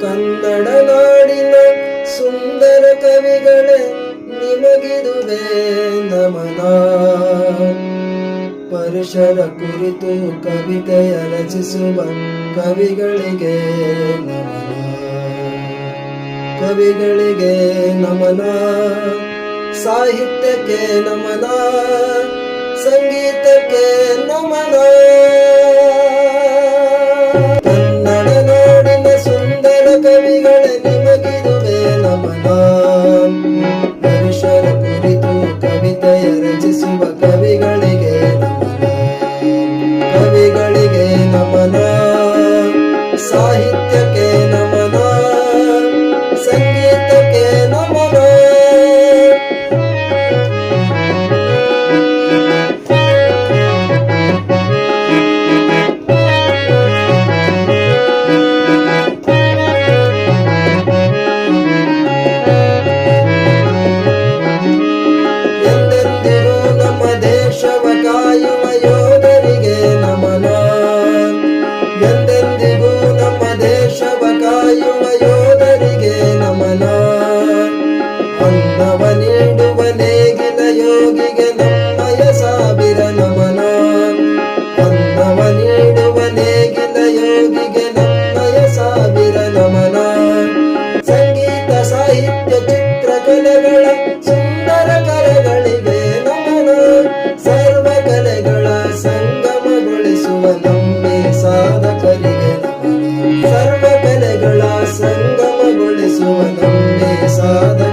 ಕನ್ನಡ ನಾಡಿನ ಸುಂದರ ಕವಿಗಳೇ, ನಿಮಗಿದುವೆ ನಮನ. ಪರುಷರ ಕುರಿತು ಕವಿತೆಯ ರಚಿಸುವ ಕವಿಗಳಿಗೆ ನಮನ. ಕವಿಗಳಿಗೆ ನಮನ. ಸಾಹಿತ್ಯಕ್ಕೆ ನಮನ. ಸಂಗೀತಕ್ಕೆ ನಮನ. ಕವಿಗಳೇ ನಿಮಗಿದುವೆ ನಮನ ಅನ್ನವ ನೀಡುವ ನೇಗಿಲ ಯೋಗಿಗೆ ನಮ್ಮಯ ಸಾವಿರ ನಮನ. ಅನ್ನವ ನೀಡುವ ನೇಗಿಲ ಯೋಗಿಗೆ ನಮ್ಮಯ ಸಾವಿರ ನಮನ. ಸಂಗೀತ, ಸಾಹಿತ್ಯ ಚಿತ್ರಕಲೆಗಳ ಸುಂದರ ಕಲೆಗಳಿಗೆ ನಮನ. ಸರ್ವ ಕಲೆಗಳ ಸಂಗಮಗೊಳಿಸುವ ನಮ್ಮೆ ಸಾಧಕರಿಗೆ ಸರ್ವ ಕಲೆಗಳ ಸಂಗಮಗೊಳಿಸುವ ನಮ್ಮೆ ಸಾಧಕರಿಗೆ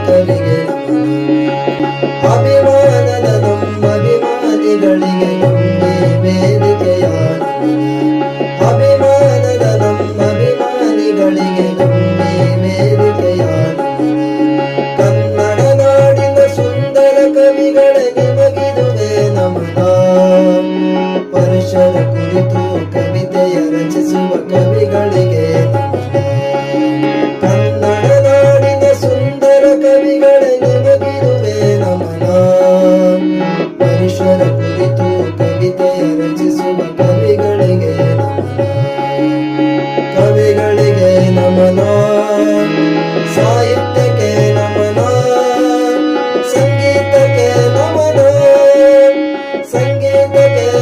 ಕವಿಗಳೇ ನಿಮಗಿದುವೆ ನಮನ ಪರುಷರ ಕುರಿತು ಕವಿತೆಯ ರಚಿಸುವ ಕವಿಗಳಿಗೆ ಕನ್ನಡ ನಾಡಿನ ಸುಂದರ ಕವಿಗಳಿಗೆ ನಿಮಗಿರುವೆ ನಮನ ಪರುಷರ ಕುರಿತು Thank you.